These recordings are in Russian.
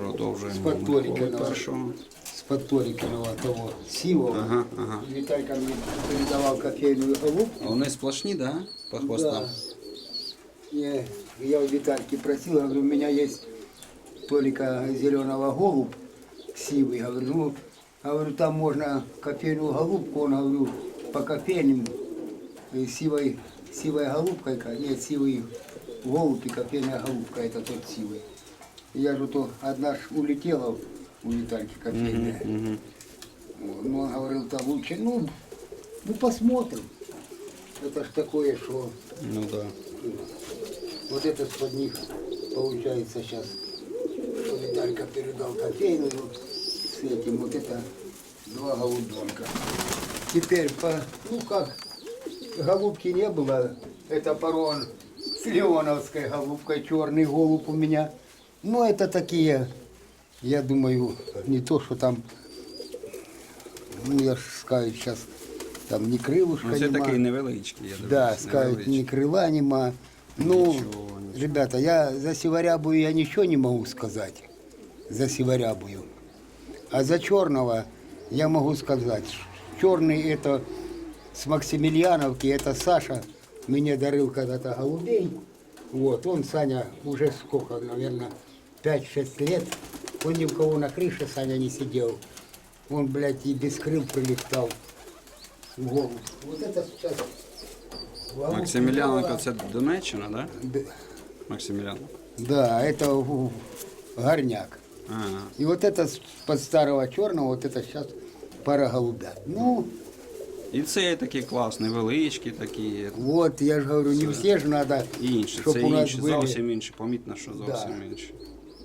Продовжуємо. З-под Толіка, Миколи да. першого. З-под Толикиного того сивого. Ага, ага. Виталька мне передавал кофейную голубку. А вони сплошні, да? По хвостам? Я, я у Витальки просил, говорю, у меня есть Толика зеленого голубь сивый. Говорю, ну, говорю, там можно кофейную голубку, он, говорю, по кофейным э, сивой, сивой голубкой, ка- нет, сивый голубь и кофейная голубка, это тот сивый. Я же то одна ж улетела у Витальки кофейная. Угу. Вот, Ну, он говорил, там лучше, ну, ну посмотрим. Это ж такое, что Ну да. вот это под них получается сейчас. Виталька передал кофейную с этим, вот это два голубенка. Теперь, по, ну как, голубки не было, это парон с леоновской голубкой, черный голубь у меня. Но это такие, я думаю, не то, что там, ну я скажу сейчас, там ни крылышка Ну, це нема. такий невеличкий, я Да, дивлюсь, скажут, ни невеличкий. крыла нема. Ну, Ничего, ничего. ребята, я за сиворябую я ничего не могу сказать. За сиворябую. А за черного я могу сказать. Черный это с Максимiliaновки, это Саша мне дарил когда-то голубей. Вот, он, Саня, уже сколько, наверное, 5-6 лет. Он ни у кого на крыше, Саня, не сидел. Он, блядь, и без крыл прилетал в голову. Вот это сейчас... прилетала. це Донеччина, да? Д- Максимilianенко. Да, это у- горняк. Ага. И вот это с- под старого черного, вот это сейчас пара голубят. Ну, І цей такий класний, величкий такий. вот, я же говорю, не все же надо, І інші, чтоб це у нас інші, были. зовсім інші, помітно, що зовсім Да. інші.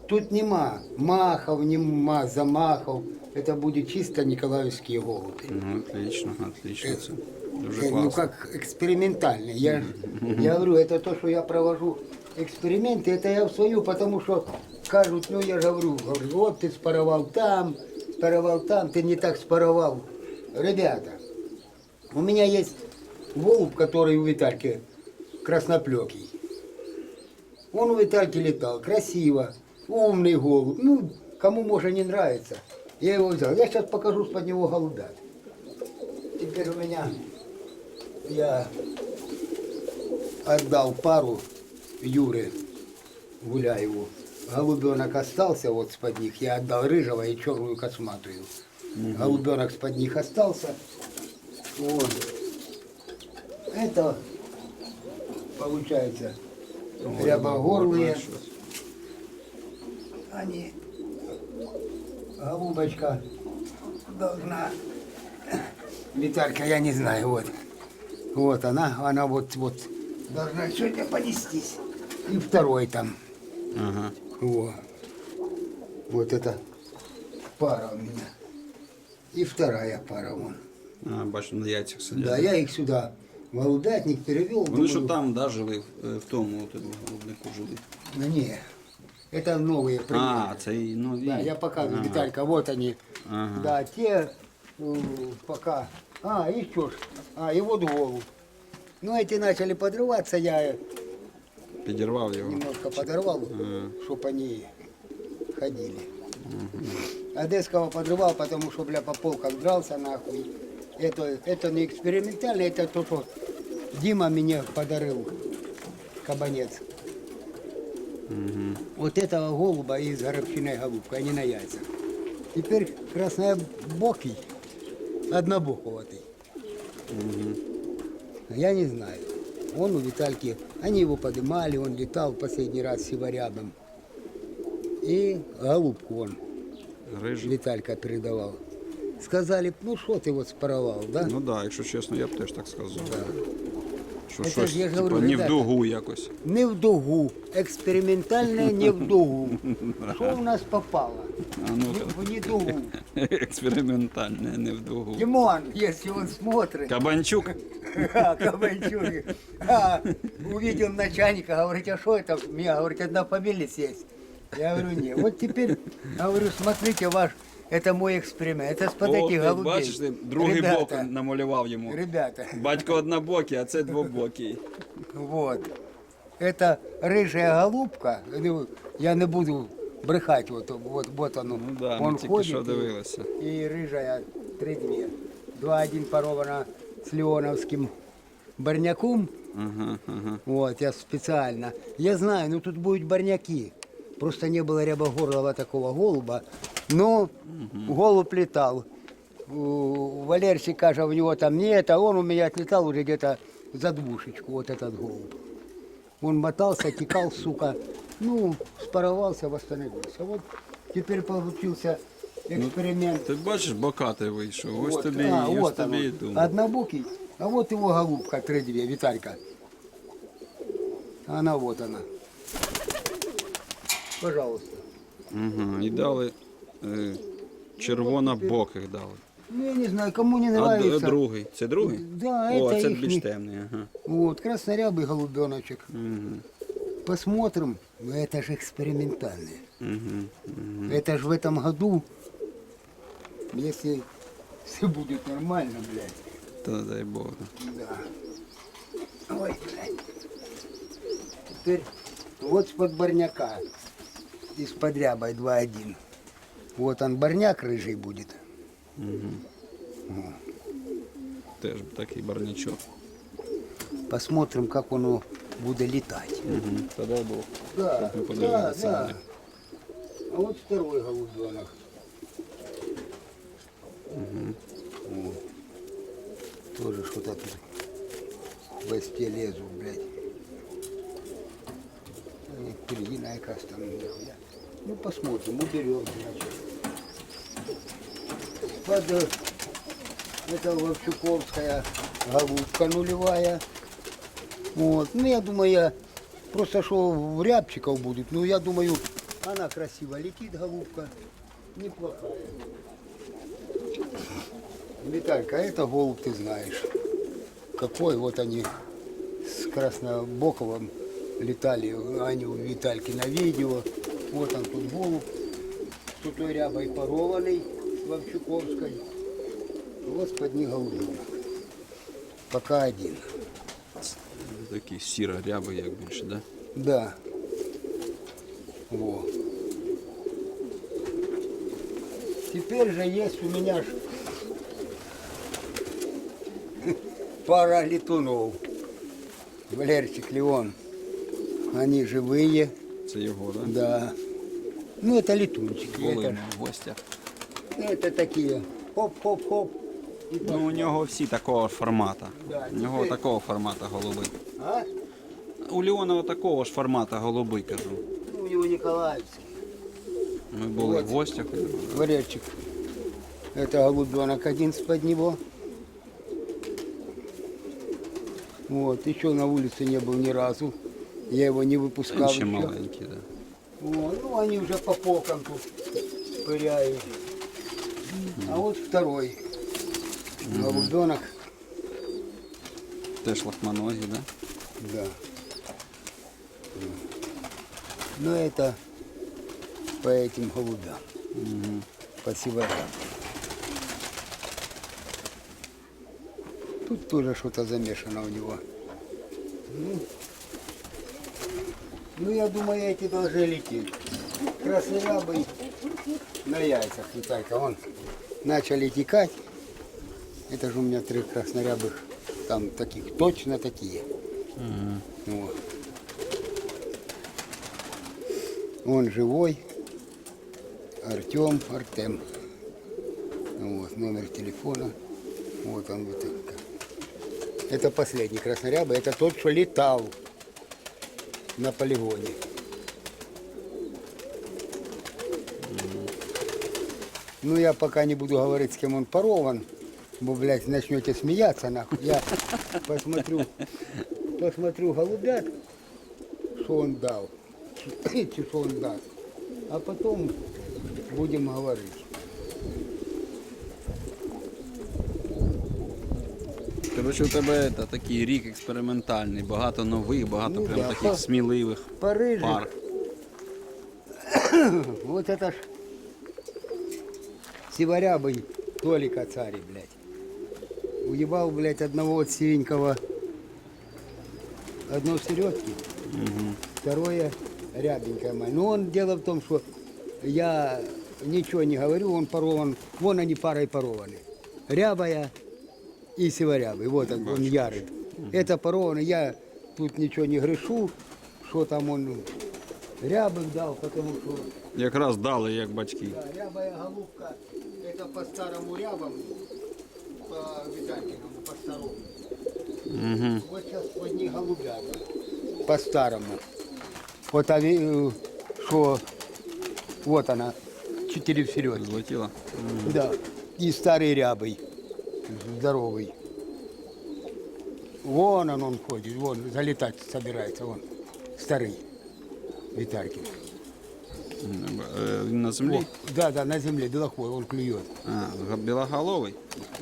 Тут нема махов, нема замахов. Это будет чисто николаевские голуби. Ну, отлично, отлично. Це дуже Э, Ну, класно. как экспериментальные. Я, ж- я говорю, это то, что я провожу эксперименты, это я в свою, потому что кажут, ну я же говорю, говорю, вот ты спаровал там, спаровал там, ты не так спаровал. Ребята, у меня есть голубь, который у Витальки красноплекий. Он у Витальки летал, красиво, умный голубь. Ну, кому может не нравится. Я его взял. Я сейчас покажу с-под него голубят. Теперь у меня я отдал пару Юре Гуляеву. Голубенок остался вот с-под них. Я отдал рыжего и черную косматую. Голубенок с-под них остался. Вот. Это получается рябогорлые. Они голубочка должна Виталька, я не знаю, вот. Вот она, она вот, вот должна сегодня понестись. И второй там. Ага. Во. Вот это пара у меня. И вторая пара вон. А, бачу, на яйцях сидять. Да, я их сюда в голубятник перевел. Вони що думаю, там, да, жили, в, в тому от, голубнику жили. ну, Не, это новые А, примеры. це і нові. Да, я показываю, Ага. Виталька, вот они. Ага. Да, те э, пока. А, и что ж. А, и вот голубь. Ну, эти начали подрываться, я Підірвав його. немножко подорвал, чтобы они ходили. Одесского подрывал, потому что, бля, по полкам дрался нахуй. Это, это не экспериментально, это то, что Дима мне подарил, кабанец. Вот этого голуба из горобчиной голубкой, они на яйцах. Теперь краснобокий, однобоковатый. Я не знаю. Он у Витальки, они его поднимали, он летал последний раз с сиворябом. И голубку он, Рижий. Виталька передавал. Сказали, ну что ты вот споровал, да? Ну так, да, якщо чесно, я б теж так сказав. Що Це щось, ж я ж типу, говорю, не в ребята. дугу якось. Не в дугу, экспериментальное не в дугу. Что у нас попало? А ну Не в не дугу. експериментальне, не в дугу. Димон, если он смотрит, Кабанчук. А, Кабанчук. А, увидел начальника, говорит, а что это? Мне говорит, одна фамилия есть. Я говорю, нет. Вот теперь, говорю, смотрите, ваш Это мой эксперимент. Это с под О, ти голубей. бачиш, ти другий ребята, бок намалював йому. Ребята, Батько однобокий, а це двобокий. вот. Это рыжая голубка. Ну, Я не буду брехать. Вот, вот, вот оно. Ну да, ми Он тільки ходит що и- дивилися. и рыжая три-две. Два-один порована с леоновским барняком. Ага, ага. Вот, я специально. Я знаю, ну тут будут барняки. Просто не было рябогорлого такого голуба. Но голубь летал. У- Валерчик каже, у него там нет, а он у меня отлетал уже где-то за двушечку, вот этот голубь. Он мотался, текал, сука. Ну, спаровался, восстановился. Вот теперь получился эксперимент. Ти бачиш, бокатий вийшов. Ось Вот, тобі, а, ось вот тобі оно. і думав. Однобокий, а вот его голубка, три-две, Виталька. Она вот она. Пожалуйста. Угу. І дали е, червонобоких дали. Ну, я не знаю, кому не А д- нравится. другий. Це другий? Да, О, это це ихний. більш темний. Ага. Вот, краснорябый голубеночек. Угу. Посмотрим. Но это же экспериментальные. Угу. Это же в этом году, если все будет нормально, блядь. Та дай Бог. Да. Ой, блядь. Теперь вот с-под барняка. Из-под рябой 2-1. Вот он, барняк рыжий будет. Теж такий барнячок. Посмотрим, как оно будет летать. Угу. Дай Бог. Да, да, да. А вот второй голубенок. О, Тоже что-то тут в хвосте лезут, блядь. Передина якраз там. Ну посмотрим, уберем, значит. Под, э, это Вовчуковская голубка нулевая. Вот. Ну, я думаю, я просто что в рябчиков будет. Ну, я думаю, она красиво летит, голубка. Неплохая. Виталька, а это голубь ты знаешь. Какой вот они с Краснобоковым летали, они у Витальки на видео. Вот он тут голубь, с той рябой порованный, Вот под них голубенок. Пока один. Такий сіро рябий, як більше, да? Да. Во. Теперь же есть у меня ж пара летунов. Валерчик, Леон. Они живые, Це його, да? да. Ну, это летунчики. Були Это, ми в гостях. это такие. Хоп-хоп-хоп. И Ну, у нього всі такого ж формату. Да, У нього тепер- такого формату голуби. А? У Леонова такого ж формату голуби, кажу. Ну, у него Николаевский. Ми були Вот. в гостях. Валерчик. Это голубенок один под него. Вот, еще на улице не был ни разу. Я его не выпускал. Він ще еще. маленький, да. Вот, ну, они уже по полкам тут пыряют. А вот второй голубенок. Теж лохманогі, да? Да. Но это по этим голубям. По северам. Тут тоже что-то замешано у него. Ну, ну, я думаю, эти должны лететь. Краснорябый на яйцах Виталька. Он начали текать. Это же у меня три краснорябых. Там таких, точно такие. Вот. Он живой. Артем, Артем. Вот, номер телефона. Вот он вот так. Это последний краснорябый. Это тот, что летал на полигоне. Ну, я пока не буду говорить, с кем он порован, бо, блядь, начнете смеяться, нахуй. Я посмотрю, посмотрю голубят, что он дал, что он даст. А потом будем говорить. Коротше, у тебе та, такий рік експериментальний, багато нових, багато Ну прям да, таких па- сміливих Париж. пар. Вот это ж сиворябый Толика царь, блядь. Уебал, блядь, одного от сиренького, одно середки, второе рябенькое мое. Но он, дело в том, что я ничего не говорю, он порован, вон они парой порованы. Рябая и сиворябый, вот он, он ярый. Это поровано, я тут ничего не грешу, что там он рябых дал, потому что Якраз дали, як батьки. да, рябая голубка, по старому рябому, по Виталькиному, по старому. Угу. Вот сейчас одни голубята, по старому. Вот они, э, что, вот она, четыре в середке. Злетіла. Да, и старый рябый, здоровый. Вон он, он ходит, вон, залетать собирается, вон, старый Виталькин. Е, Він на землі? О, да, да, на земле, белохвой, он клюет. А, га- білоголовий?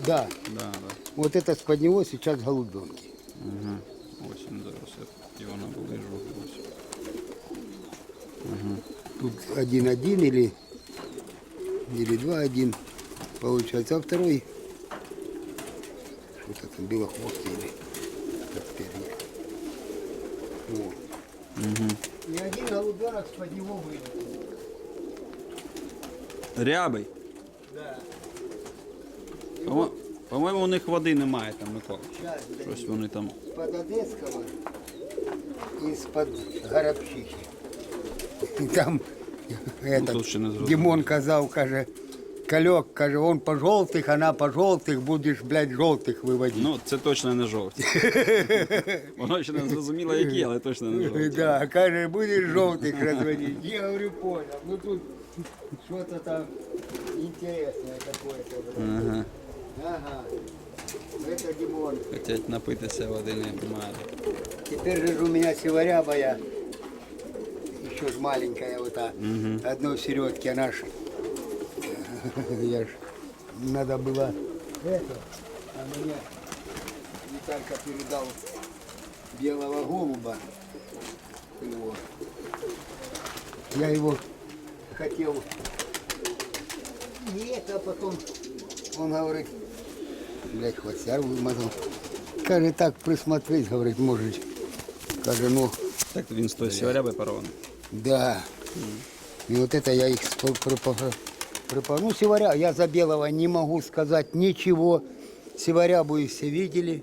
Да, Да, да. вот это с-под него сейчас голубенки. Угу. Ось він зараз. я Його наближу. Ось. Тут один-один или, или два-один получается, а второй что-то там белохвостый или как перья. Вот. И один голубенок с-под него вылетел. Рябий. Да. По-мо- По-моєму, у них води немає там, Микола. Сейчас, да. Щось вони там. Из-под Одесского, из-под Горобчихи. И Там этот, тут ще не зрозуміло. Димон казав, каже, Кальок, каже, он по желтых, она по желтых, будешь, блядь, желтых выводить. Ну, це точно не жовті. Воно ще не зрозуміло, які, але точно не жовті. Да, каже, будешь желтых разводить. Я говорю, понял. Ну тут что-то там интересное какое-то. Ага. Ага. Это Димон. Хотять напитися води немає. Теперь же у меня сиворябая, еще ж маленькая вот та, одной середки, она ж, я ж, надо было это, а мне Виталька передал белого голуба, его. я его хотел, не это, а потом он говорит, блядь, хвостяр вымазал. Каже, так присмотреть, говорит, может. Каже, ну, Так він з тої сіверяби парований. да. И вот это я их спо- припа- припа- Ну, севаря, я за белого не могу сказать ничего. Севарябу и все видели.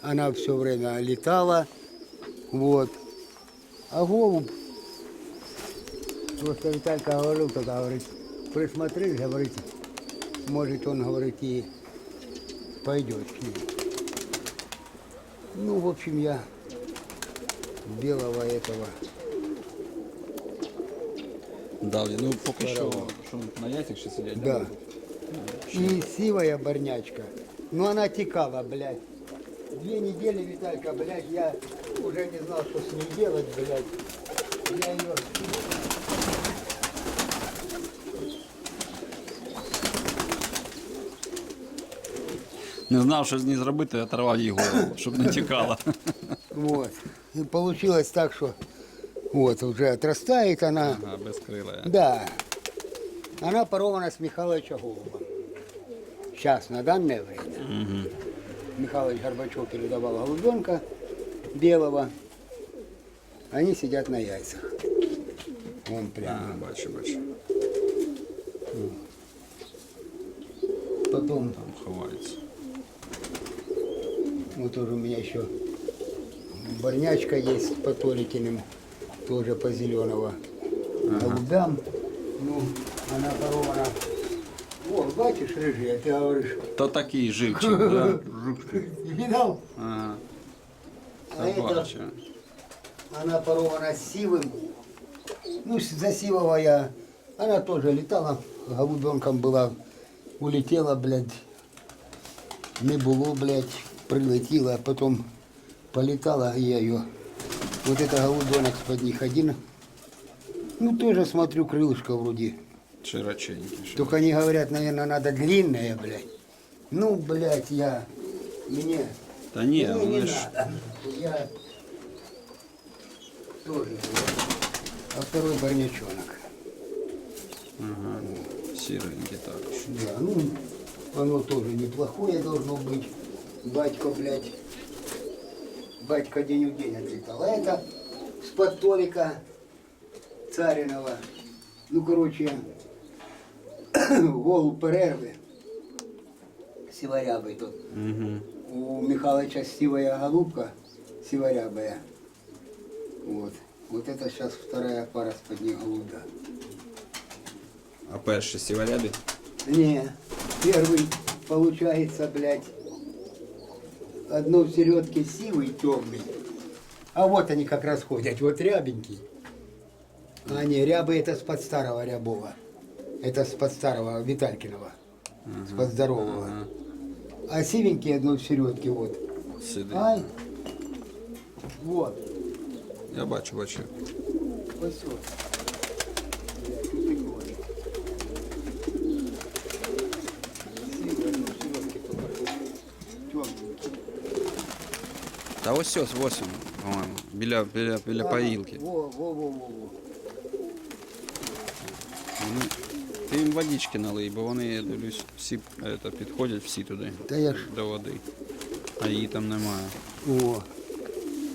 Она все время летала. Вот. А голубь, просто Виталька говорил тогда, говорит, присмотрись, говорит, может он, говорит, и пойдет к ней. Ну, в общем, я белого этого Далі. Ну, поки що, що на яйцях ще сидять? Да. И сивая барнячка. Ну она текала, блядь. Две недели, Виталька, блядь, я уже не знал, что с ней делать, блядь. Я ее... Не знав, що з ній зробити, оторвав їй голову, щоб не тікала. Вот. И получилось так, что вот уже отрастает она. Ага, без крила. Да. Она порована с Михайловича Голуба. Сейчас, на данное время. Михайлович Горбачев передавал голубенка белого. Они сидят на яйцах. Вон прямо. А, бачу, бачу. Потом, Там ховаються. вот тоже у меня еще барнячка есть по Толикиным, тоже по зеленого голубям. Ну, она корована. О, бачишь, рыжая, ты говоришь, То такий живчик, да? видал? Ага. А это, она порована с сивым. Ну, за сивого я, она тоже летала, голубенком была, улетела, блядь, не было, блядь, прилетела, а потом полетала, и я ее, вот это голубенок с-под них один, ну, тоже смотрю, крылышко вроде, Широченький. що. только они говорят, наверное, надо длинное, блядь. Ну, блядь, я, мне, Та ні, мне не вони ж надо. Я тоже. А второй барнячонок. Сіренькі також. Да, ну, оно тоже неплохое должно быть. Батько, блядь, батько день в день отлетал. А это с подтолика Царинова. Ну, короче, гол перерви. Сиварябый тут. Угу. У Михалыча сивая голубка, сиворябая. Вот. Вот это сейчас вторая пара с под них голубя. А перші сіварябі? Не, первый получается, блядь, одно в середке сивый темный. А вот они как раз ходят, вот рябенький. А не, рябы это с под старого рябова. Это с под старого Виталькиного. С под здорового. А сивенький одно в середке вот. Сиди. Ай. Вот. Я бачу, бачу. Всё. Блядь, что ты говоришь? Сивый одно в середке только темненький. Та ось ось, ось він, по-моєму. Біля, біля, біля поїлки. Во, во, во, во, во. Ну, ти їм водички налий, бо вони, я дивлюсь, всі это, підходять всі туди, Та я ж до води. А її там немає. О,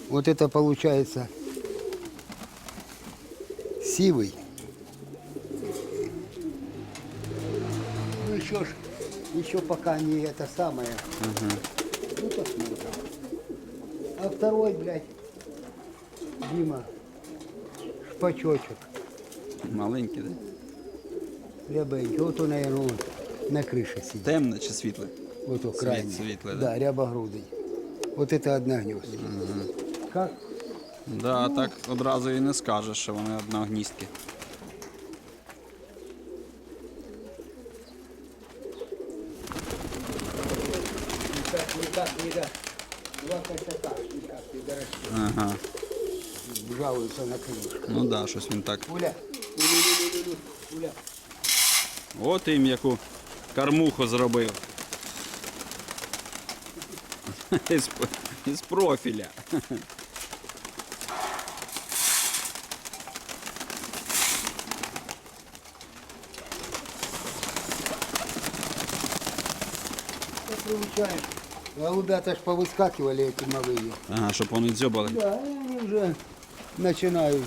вот это получается сивый. Ну еще ж, еще пока не это самое. Ну посмотрим. А второй, блядь, Дима, шпачочек, Маленький, да? рябенький. Вот он, наверное, вон на крыше сидит. Темне чи світле? Вот он, Свет- крайний. светлый, да? Да, рябогрудый. Вот это одна гнездка. Как? Да, а так одразу і не скажеш, що вони одногністки. Никак, никак не да. Два косяка. Ага. Жалуются на крылышко. Ну да, щось він так. Уля, улю-лю-лю-лю, Уля. От їм яку кормуху зробив. Із, із профіля. Что приучаешь? Голубята ж повыскакивали эти малые. Ага, щоб вони дзьобали. Да, и они уже начинают.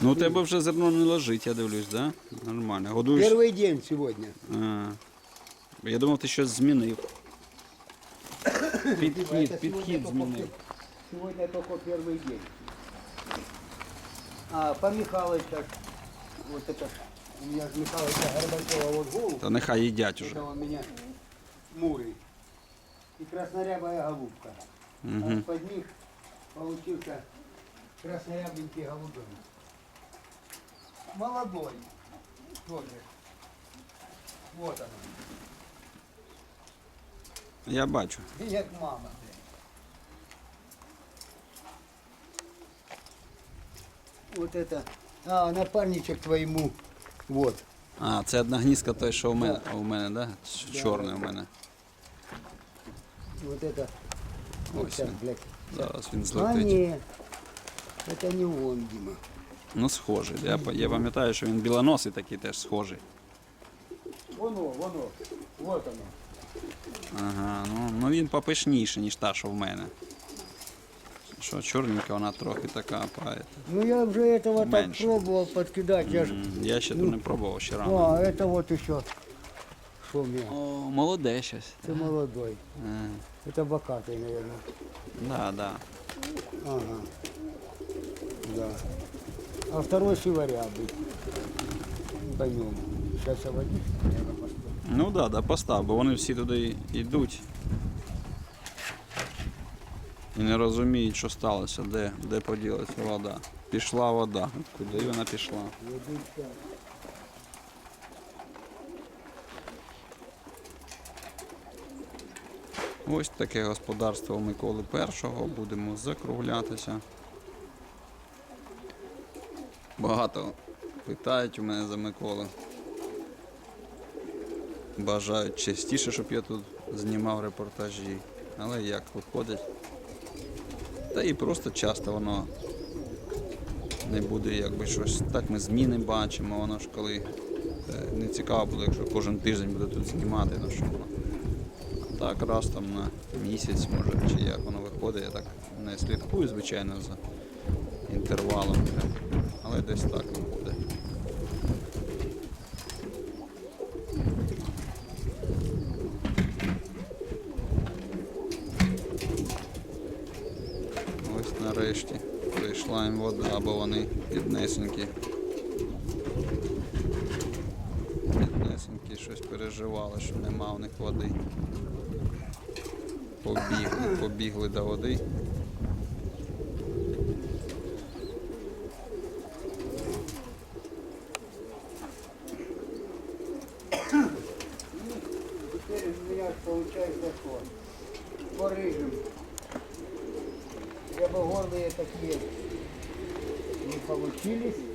Ну у тебе вже зерно не лежить, я дивлюсь, да? Нормально. Годуєш. Первый день сегодня. А. Я думав, ти щось змінив. Это Підхід, сегодня підхід только змінив. пер- Сегодня только первый день. А по Михалыча, вот это, у меня с Михалыча Горбачева вот голубь. Та нехай їдять уже. Это у меня мурый. И краснорябая голубка. А под них получился краснорябенький голубенок. Молодой тоже. Вот она. Я бачу. Як мама. Вот это. А, напарничек твоему. Вот. А, це одна гнізка той, що у мене, у мене да? Чорний у мене. Вот это. Вот Ось сейчас, він. блядь. Зараз він А злетить. не. Это не он, Дима. Ну, схожий. Я, па- я пам'ятаю, що він білоносий такий теж схожий. Воно, воно. Вот оно. Ага, ну, ну він попишніший, ніж та, що в мене. Що чорненька, вона трохи така пає. Ну я уже этого так Меньше. пробовал подкидать. Я ж... Я ще тут не пробував ще рано. А, это вот еще. Что у меня? О, молоде щось. Ты молодой. Ага. Это бокатый, наверное. Да, да. Ага. Да. А второй сиворябый. По нему. Сейчас я водичку, наверное, поставлю. Ну да, да, постав, бо вони всі туди йдуть. І не розуміють, що сталося, де, де поділася вода. Пішла вода. Куди вона пішла? Ось таке господарство Миколи Першого. Будемо закруглятися. Багато питають у мене за Миколи. Бажають частіше, щоб я тут знімав репортажі. Але як виходить. Та і просто часто воно не буде якби щось. Так ми зміни бачимо, воно ж коли не цікаво буде, якщо кожен тиждень буде тут знімати, ну що воно. Так раз там на місяць, може, чи як воно виходить, я так не слідкую, звичайно, за інтервалом. Але десь так виходить. Ось нарешті прийшла їм вода, бо вони піднесенькі. Піднесенькі щось переживали, що нема в них води. Побігли, побігли до води. Теперь у меня получается что? По рыжим. Рябогорлые такие не получились.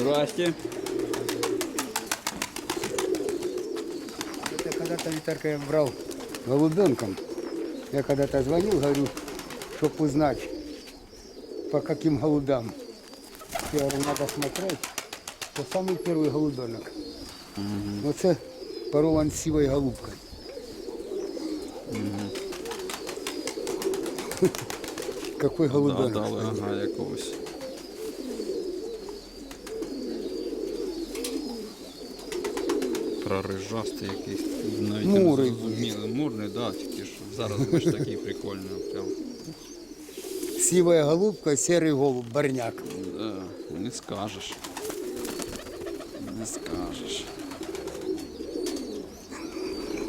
Здрасте. Это когда-то Виталька я брал голубенком. Я когда-то звонил, говорю, чтобы узнать, по каким голубям. Я говорю, надо смотреть. То самый первый голубенок. Вот это парован с сивой голубкой. Какой Да, голубенок. дали, ага, якогось. Прорижастий якийсь. Навіть Мурий не зрозуміли. Мурний, да, тільки що зараз бачиш такий прикольний. Прям. Сивая голубка, серый голуб, барняк. Да, не скажеш. Не скажеш.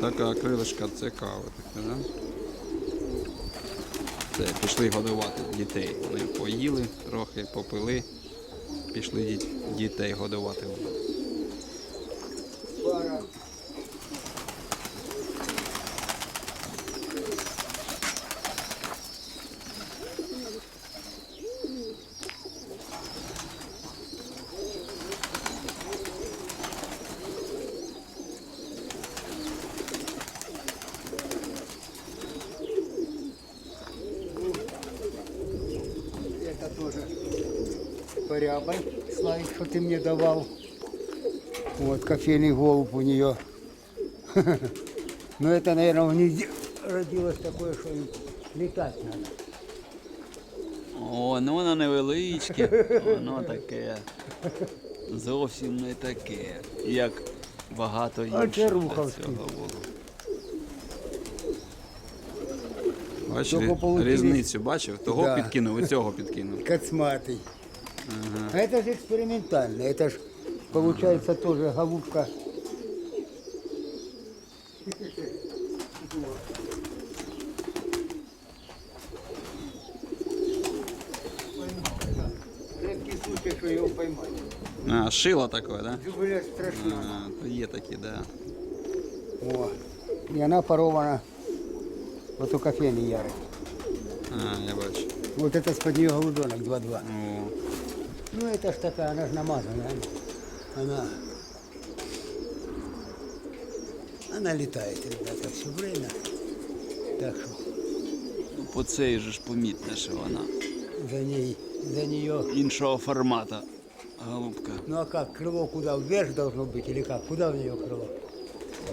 Така крилишка цікава таке, да? Це, пішли годувати дітей. Вони поїли трохи, попили, пішли дітей годувати. что ты мне давал. Вот кофейный голубь у нее. Но это, наверное, у них родилось такое, что им летать надо. О, ну воно невеличке, воно таке. Зовсім не таке, як багато А інших це для рухавський. цього було. Бачиш, Тільки рі- получились- різницю бачив? Того Да. підкинув і цього підкинув. Кацматый. А это же экспериментально. Это же получается тоже голубка. Редкий случай, что его поймали. А, шило таке, да? Страшно. А, є такі, да. О. И она порована вот у кофейни ярой. А, я бачу. Вот это с-под нее голубенок 2-2. О, Ну это ж такая, она же намазанная. Она, она летает, ребята, все время. Так что ну, по цей же ж помітно, що вона за ней, за нее. іншого формату голубка. Ну а как, крыло куда, вверх должно быть или как? Куда у нее крыло?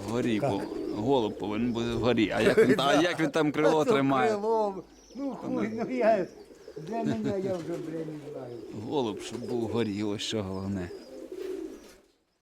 Вгорі, Как? бо голуб повинен бути вгорі. А як він, та- а як він там крило А то тримає? крыло, ну хуй, ну я, для меня я бля, не знаю. Голуб, щоб був вгорі, ось що головне.